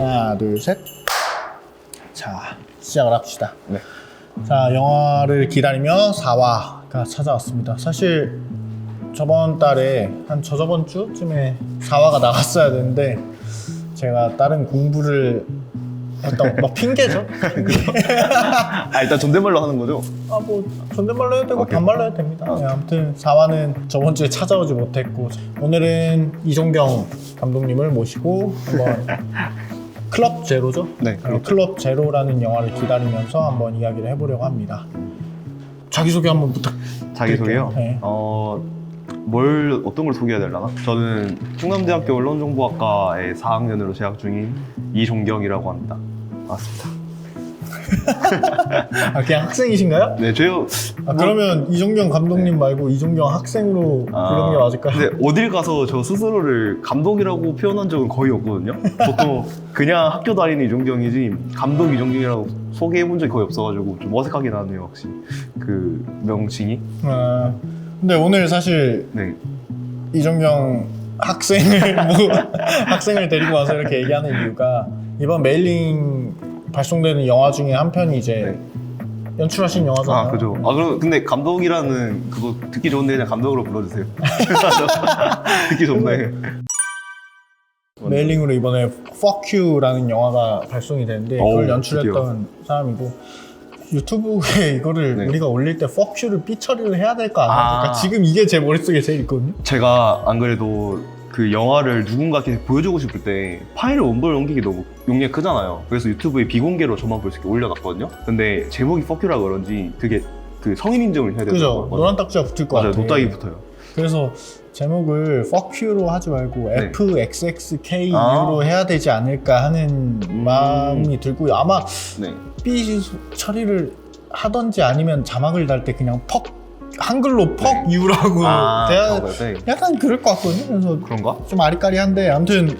하나, 둘, 셋. 자, 시작을 합시다. 네. 자, 영화를 기다리며 4화가 찾아왔습니다. 사실 저번 달에 한 저저번 주쯤에 4화가 나갔어야 되는데 제가 다른 공부를 했던 뭐 핑계죠. 아 일단 존댓말로 하는 거죠? 아 뭐 존댓말로 해도 되고 오케이. 반말로 해도 됩니다. 네, 아무튼 4화는 저번 주에 찾아오지 못했고 오늘은 이종경 감독님을 모시고 한번 클럽 제로죠? 네, 네, 클럽 제로라는 영화를 기다리면서 한번 이야기를 해보려고 합니다. 자기소개 한번 부탁. 자기소개요? 네. 어... 뭘 어떤 걸 소개해야 되려나? 저는 충남대학교 언론정보학과에 4학년으로 재학 중인 이종경이라고 합니다. 맞습니다. 아 그냥 학생이신가요? 네, 저요. 아, 그러면 이종경 감독님 말고 이종경 학생으로 부르는 게 맞을까요? 근데 어딜 가서 저 스스로를 감독이라고 표현한 적은 거의 없거든요. 보통 그냥 학교 다니는 이종경이지 감독 이종경이라고 소개해 본 적이 거의 없어가지고 좀 어색하긴 하네요, 확실히. 그 명칭이. 아, 근데 오늘 사실 네. 이종경 학생을 뭐 학생을 데리고 와서 이렇게 얘기하는 이유가 이번 메일링 발송되는 영화 중에 한 편이 이제 연출하신 영화잖아요. 아, 그죠. 아, 그럼 근데 감독이라는 그거 듣기 좋은데 그냥 감독으로 불러주세요. 듣기 좋네. 메일링으로 이번에 Fuck You라는 영화가 발송이 되는데 그걸 어우, 연출했던 사람이고 유튜브에 이거를 네. 우리가 올릴 때 Fuck You를 삐 처리를 해야 될까 안 해야 아. 될까 지금 이게 제 머릿속에 제일 있거든요. 제가 안 그래도 그 영화를 누군가한테 보여주고 싶을 때 파일을 원본을 옮기기 너무 용량이 크잖아요. 그래서 유튜브에 비공개로 저만 볼 수 있게 올려놨거든요. 근데 제목이 퍼큐라 그런지 그게 그 성인 인증을 해야 그죠? 되더라고요. 노란 딱지가 붙을 것 맞아요. 같아. 노딱이 붙어요. 그래서 제목을 Fuck You로 하지 말고 네. FXXKU로 아. 해야 되지 않을까 하는 음. 마음이 들고 아마 네. 삐 처리를 하던지 아니면 자막을 달 때 그냥 퍽 한글로 퍽 네. 유라고 아, 돼야 그런 거요? 네. 약간 그럴 것 같거든요. 그래서 그런가? 좀 아리까리한데 아무튼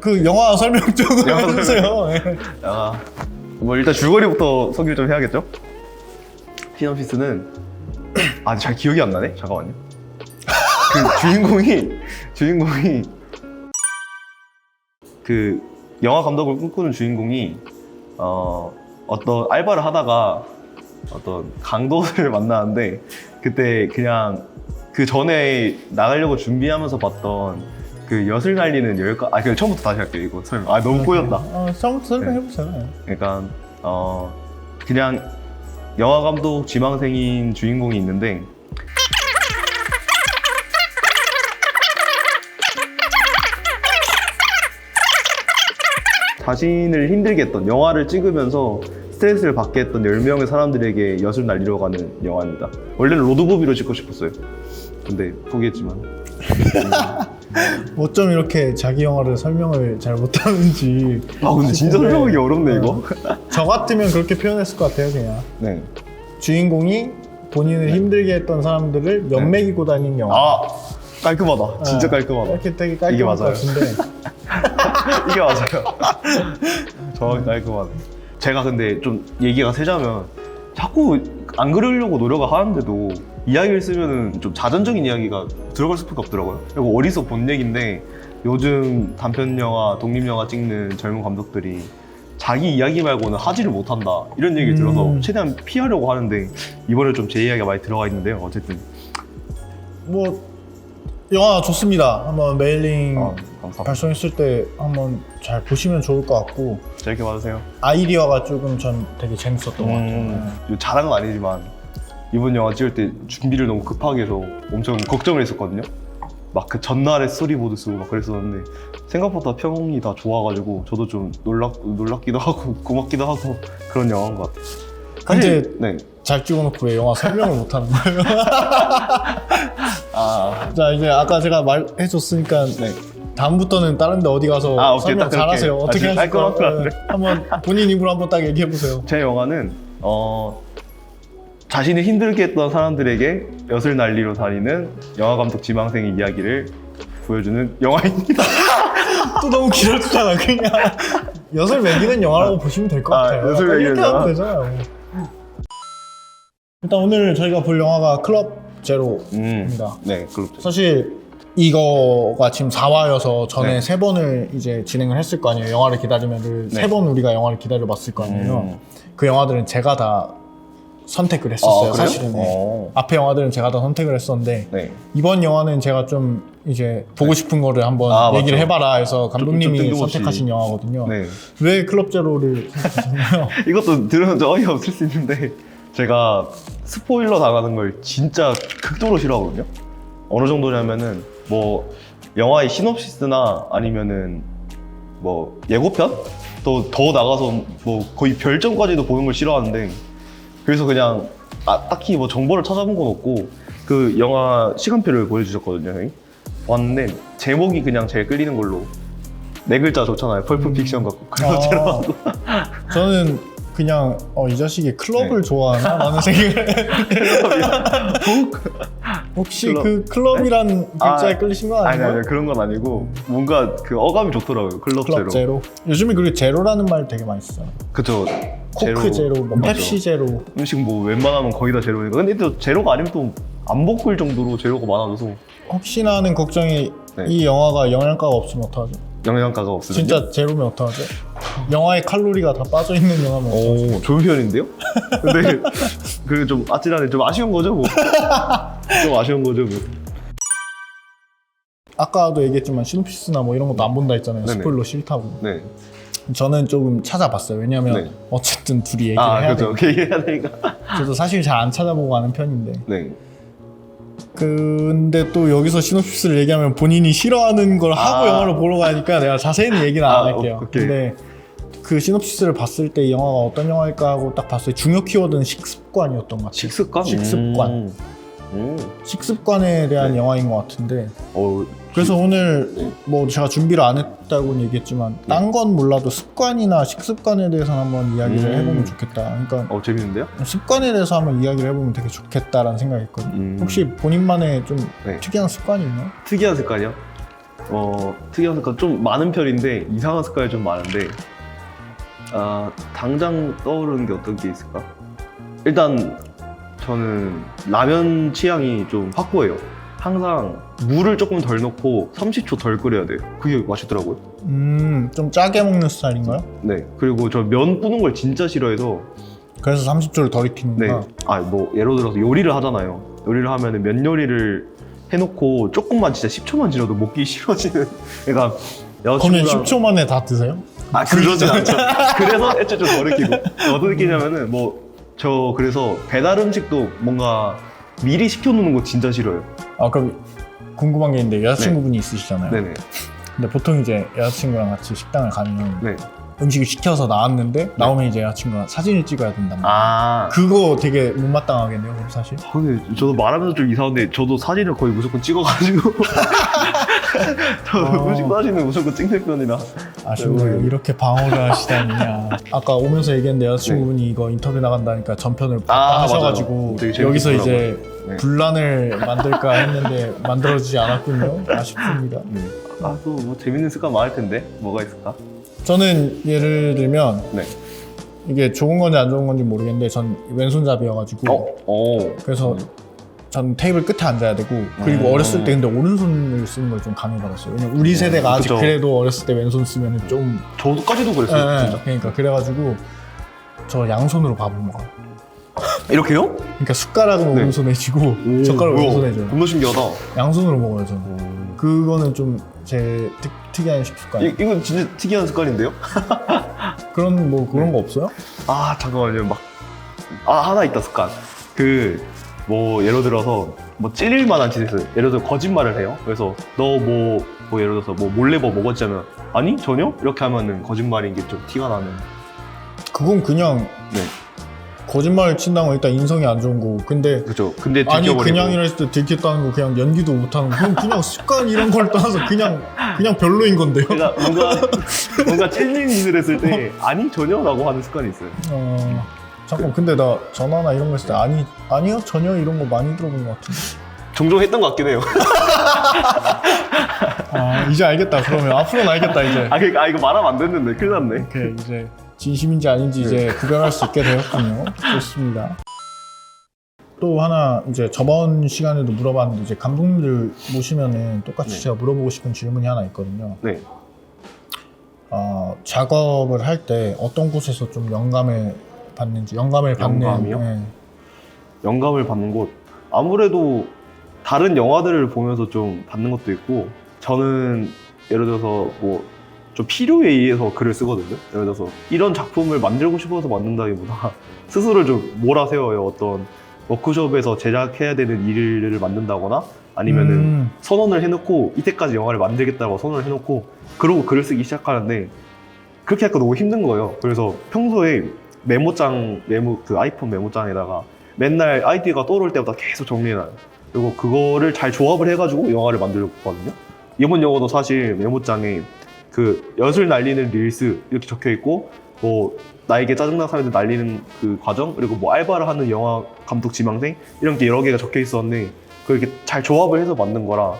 그 영화 설명 좀 영화 해주세요. 예. 아, 뭐 일단 줄거리부터 소개를 좀 해야겠죠? 시놉시스는 아, 잘 기억이 안 나네. 잠깐만요. 그 주인공이 주인공이 그 영화 감독을 꿈꾸는 주인공이 어 어떤 알바를 하다가 어떤 강도를 만나는데 그때 그냥 그 전에 나가려고 준비하면서 봤던 그 엿을 날리는 열가 아 그냥 처음부터 다시 할게요 이거 설명 아 너무 꼬였다 어, 처음부터 설명해보세요. 예. 그러니까 어 그냥 영화 감독 지망생인 주인공이 있는데 자신을 힘들게 했던 영화를 찍으면서 스트레스를 받게 했던 10명의 사람들에게 엿을 날리러 가는 영화입니다. 원래는 로드무비로 찍고 싶었어요. 근데 포기했지만 어쩜 이렇게 자기 영화를 설명을 잘 못하는지 아 근데 진짜 설명하기 어렵네 이거. 저 같으면 그렇게 표현했을 것 같아요 그냥 네. 주인공이 본인을 힘들게 했던 사람들을 연맥이고 다니는 영화 아 깔끔하다. 진짜 아, 깔끔하다. 이렇게 되게 이게 깔끔할 것 맞아요. 같은데 이게 맞아요. 정확히 깔끔하네. 제가 근데 좀 얘기가 세자면 자꾸 안 그러려고 노력을 하는데도 이야기를 쓰면은 좀 자전적인 이야기가 들어갈 수밖에 없더라고요. 그리고 어디서 본 얘기인데 요즘 단편 영화, 독립 영화 찍는 젊은 감독들이 자기 이야기 말고는 하지를 못한다 이런 얘기 들어서 음. 최대한 피하려고 하는데 이번에 좀 제 이야기가 많이 들어가 있는데요. 어쨌든 뭐 영화 좋습니다 한번 메일링 어, 감사합니다. 발송했을 때 한번 잘 보시면 좋을 것 같고 재밌게 봐주세요. 아이디어가 조금 전 되게 재밌었던 것 같아요 음, 잘한 건 아니지만 이번 영화 찍을 때 준비를 너무 급하게 해서 엄청 걱정을 했었거든요. 막 그 전날에 스토리보드 쓰고 막 그랬었는데 생각보다 평이 다 좋아가지고 저도 좀 놀랍 놀랍기도 하고 고맙기도 하고 그런 영화인 것 같아요. 사실 네. 잘 찍어놓고 왜 영화 설명을 못하는 거예요? 아, 자 이제 아까 제가 말해줬으니까 네. 다음부터는 다른 데 어디 가서 아, 오케이. 설명 딱 그렇게. 잘하세요 아, 어떻게 진짜 하실? 깔끔할 것 네. 한번 본인 입으로 한번 딱 얘기해 보세요 제 영화는 어 자신을 힘들게 했던 사람들에게 엿을 날리러 다니는 영화 감독 지망생의 이야기를 보여주는 영화입니다. 또 너무 길어지잖아 그냥 엿을 매기는 영화라고 보시면 될 것 아, 같아요 엿을 약간 매기는 이렇게 하면 영화? 되잖아요 일단 오늘 저희가 볼 영화가 클럽 제로입니다 음, 네, 그렇죠. 사실 이거가 지금 4화여서 전에 네. 세 번을 이제 진행을 했을 거 아니에요. 영화를 기다리면 네. 세 번 우리가 영화를 기다려 봤을 거 아니에요. 음. 그 영화들은 제가 다 선택을 했었어요. 아, 그래요? 사실은. 네. 어. 앞에 영화들은 제가 다 선택을 했었는데 네. 이번 영화는 제가 좀 이제 보고 싶은 거를 한번 아, 얘기를 맞죠. 해봐라 해서 감독님이 좀 뜬금없이. 선택하신 영화거든요. 네. 왜 클럽 제로를 선택하셨나요? 이것도 들으면 좀 어이가 없을 수 있는데 제가 스포일러 당하는 걸 진짜 극도로 싫어하거든요. 어느 정도냐면은 뭐 영화의 시놉시스나 아니면은 뭐 예고편 또 더 나가서 뭐 거의 별점까지도 보는 걸 싫어하는데 그래서 그냥 아, 딱히 뭐 정보를 찾아본 건 없고 그 영화 시간표를 보여주셨거든요, 형이. 왔는데 제목이 그냥 제일 끌리는 걸로 네 글자 좋잖아요. 펄프 픽션 같고 그래서 아. 제로하고 저는 그냥 어, 이 자식이 클럽을 네. 좋아하나? 라는 생각을 혹시 클럽. 그 클럽이란 글자에 아, 끌리신 거 아니 아닌가요? 아니 그런 건 아니고 뭔가 그 어감이 좋더라고요 클럽, 클럽 제로. 제로. 요즘에 그리고 제로라는 말 되게 많이 쓰잖아. 그쵸 코크 제로, 뭐 맞죠. 펩시 제로. 음식 뭐 웬만하면 거의 다 제로니까 근데 또 제로가 아니면 또 안 먹을 정도로 제로가 많아져서 혹시나 하는 걱정이 네. 이 영화가 영양가가 없으면 어떡하죠? 영양가가 없으면 진짜 제로면 어떡하죠? 영화에 칼로리가 다 빠져 있는 영화면? 오 좋은 편인데요? 근데 그게 좀 아찔하네 좀 아쉬운 거죠 뭐. 좀 아쉬운 거죠 뭐. 아까도 얘기했지만 시놉시스나 뭐 이런 것도 안 본다 했잖아요. 네네. 스포일러 싫다고. 네. 저는 조금 찾아봤어요. 왜냐면 네. 어쨌든 둘이 얘기를 아 해야 그죠 돼요. 그 얘기해야 되니까. 저도 사실 잘 안 찾아보고 하는 편인데. 네. 근데 또 여기서 시놉시스를 얘기하면 본인이 싫어하는 걸 하고 아. 영화를 보러 가니까 내가 자세히는 얘기는 안 아, 할게요. 오, 오케이. 근데 그 시놉시스를 봤을 때 이 영화가 어떤 영화일까 하고 딱 봤을 때 중요 키워드는 식습관이었던 것 같아요. 식습관? 식습관. 음. 음. 식습관에 대한 네. 영화인 것 같은데 어, 그래서 오늘 뭐 제가 준비를 안 했다고는 얘기했지만 네. 딴건 몰라도 습관이나 식습관에 대해서 한번 이야기를 음. 해보면 좋겠다. 그러니까 어 재밌는데요? 습관에 대해서 한번 이야기를 해보면 되게 좋겠다라는 생각이 있거든요. 음. 혹시 본인만의 좀 네. 특이한 습관이 있나요? 특이한 습관이요? 어 특이한 습관 좀 많은 편인데 이상한 습관이 좀 많은데 아 당장 떠오르는 게 어떤 게 있을까? 일단 저는 라면 취향이 좀 확고해요. 항상 물을 조금 덜 넣고 30초 덜 끓여야 돼요. 그게 맛있더라고요. 음, 좀 짜게 먹는 스타일인가요? 네. 그리고 저면 뿌는 걸 진짜 싫어해서 그래서 30초를 더 네. 익히는구나. 아 뭐 예를 들어서 요리를 하잖아요. 요리를 하면은 면 요리를 해놓고 조금만 진짜 10초만 지나도 먹기 싫어지는. 그러니까 그러면 여자친구랑 10초 만에 다 드세요? 아 그러진 않죠. 그래서 애초에 좀더 느끼고 어떤 느끼냐면은 뭐 저 그래서 배달 음식도 뭔가 미리 시켜놓는 거 진짜 싫어요. 아 그럼 궁금한 게 있는데 여자친구분이 있으시잖아요. 네네. 근데 보통 이제 여자친구랑 같이 식당을 가면 네. 음식을 시켜서 나왔는데 나오면 이제 여자친구가 사진을 찍어야 된단 말이에요. 아. 그거 되게 못마땅하겠네요, 그럼 사실. 아, 근데 저도 말하면서 좀 이상한데 저도 사진을 거의 무조건 찍어가지고 저도 어. 음식 사진은 무조건 찍는 편이라 아쉽네요. 네. 이렇게 방어를 하시다니냐. 아까 오면서 얘기했는데 여자친구분이 이거 인터뷰 나간다니까 전편을 네. 아, 하셔가지고 맞아요. 되게 재밌게 여기서 이제. 네. 분란을 만들까 했는데 만들어지지 않았군요. 아쉽습니다. 아또 뭐 재밌는 습관 많을 텐데 뭐가 있을까? 저는 예를 들면 네. 이게 좋은 건지 안 좋은 건지 모르겠는데 전 왼손잡이여가지고 어? 어. 그래서 전 테이블 끝에 앉아야 되고 그리고 음. 어렸을 때 근데 오른손을 쓰는 걸 좀 강요받았어요. 왜냐면 우리 세대가 아직 그쵸. 그래도 어렸을 때 왼손 쓰면 좀 저도까지도 그랬어요 예, 예. 진짜. 그러니까 그래가지고 저 양손으로 밥을 먹어요. 이렇게요? 그러니까 숟가락은 네. 오른손에 쥐고 젓가락은 뭐야, 왼손에 줘요. 겁나 신기하다. 양손으로 먹어요 저는. 그거는 좀 제 특이한 식습관. 이, 이건 진짜 특이한 습관인데요? 그런 뭐 그런 거 없어요? 아 잠깐만요 막 아 하나 있다 습관 그 뭐 예를 들어서 뭐 찔릴 만한 짓을 예를 들어 거짓말을 해요. 그래서 너뭐 뭐 예를 들어서 뭐 몰래 뭐 하면 아니 전혀? 이렇게 하면은 거짓말인 게 좀 티가 나는. 그건 그냥 네. 거짓말을 친다는 건 일단 인성이 안 좋은 거고. 근데 그죠 근데 아니 들켜버리고. 그냥 이랬을 때 들켰다는 거 그냥 연기도 못하는 거. 그건 그냥 습관 이런 걸 떠나서 그냥 그냥 별로인 건데요. 그러니까 뭔가 뭔가 챌린 짓을 했을 때 아니 전혀라고 하는 습관이 있어요. 어, 잠깐 근데 나 전화나 이런 거 했을 때 아니 아니요 전혀 이런 거 많이 들어본 것 같은데. 종종 했던 것 같긴 해요 아 이제 알겠다. 그러면 앞으로는 알겠다 이제. 아 그러니까 아 이거 말하면 안 됐는데 큰일 났네 이렇게 이제 진심인지 아닌지 이제 구별할 수 있게 되었군요. 좋습니다. 또 하나 이제 저번 시간에도 물어봤는데 이제 감독님들 모시면은 똑같이 네. 제가 물어보고 싶은 질문이 하나 있거든요. 네. 어, 작업을 할 때 어떤 곳에서 좀 영감을 받는지 영감을 받는 영감이요? 예. 영감을 받는 곳 아무래도 다른 영화들을 보면서 좀 받는 것도 있고 저는 예를 들어서 뭐 좀 필요에 의해서 글을 쓰거든요. 예를 들어서 이런 작품을 만들고 싶어서 만든다기보다 스스로를 좀 몰아세워요. 어떤 워크숍에서 제작해야 되는 일을 만든다거나 아니면은 음, 선언을 해놓고 이때까지 영화를 만들겠다고 선언을 해놓고 그러고 글을 쓰기 시작하는데 그렇게 하니까 너무 힘든 거예요. 그래서 평소에 메모장 메모 그 아이폰 메모장에다가 맨날 아이디가 떠오를 때마다 계속 정리해놔요. 그리고 그거를 잘 조합을 해가지고 영화를 만들었거든요. 이번 영화도 사실 메모장에 그 엿을 날리는 릴스 이렇게 적혀 있고 뭐 나에게 짜증난 사람들 날리는 그 과정 그리고 뭐 알바를 하는 영화 감독 지망생 이런 게 여러 개가 적혀 있었는데 그렇게 잘 조합을 해서 만든 거라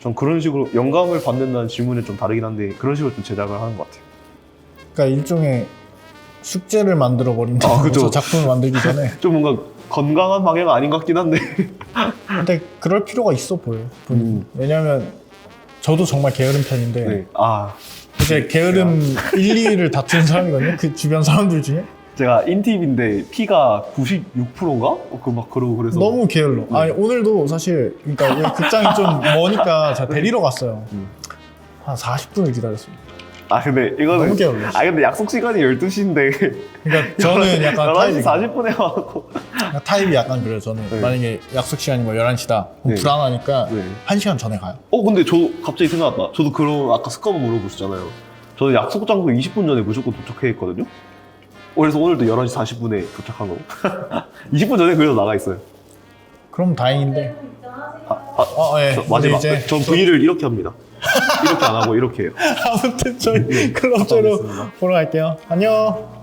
전 그런 식으로 영감을 받는다는 질문에 좀 다르긴 한데 그런 식으로 좀 제작을 하는 것 같아요. 그러니까 일종의 숙제를 만들어 버린다. 아, 그죠. 작품을 만들기 전에. 좀 뭔가 건강한 방향은 아닌 것 같긴 한데. 근데 그럴 필요가 있어. 본인이. 음. 왜냐하면 저도 정말 게으른 편인데 네. 아 이제 게으름 1, 2위를 다투는 사람이거든요. 그 주변 사람들 중에 제가 인팁인데 P가 96%인가? 그 막 그러고 그래서 너무 게을러. 네. 아니 오늘도 사실 그러니까 여기 극장이 좀 머니까 제가 데리러 갔어요. 음. 한 40분을 기다렸습니다. 아 근데 이거는 너무 게을러. 아 근데 약속 시간이 12시인데 그러니까 저는 약간 11시 타입이, 40분에 와갖고 타입이 약간 그래요. 저는 네. 만약에 약속 시간이 뭐 11시다. 네. 불안하니까 네. 1시간 전에 가요. 어 근데 저 갑자기 생각났다 저도 그런 아까 스카브 물어보셨잖아요 저는 약속 장소 20분 전에 무조건 도착해 있거든요 그래서 오늘도 11시 40분에 도착한 거고 20분 전에 그래도 나가 있어요 그럼 다행인데. 아, 아, 어, 예. 저 마지막 근데 이제 전 V를 이렇게 합니다 이렇게 안 하고 이렇게 해요 아무튼 저희 클럽 제로 알겠습니다. 보러 갈게요. 안녕.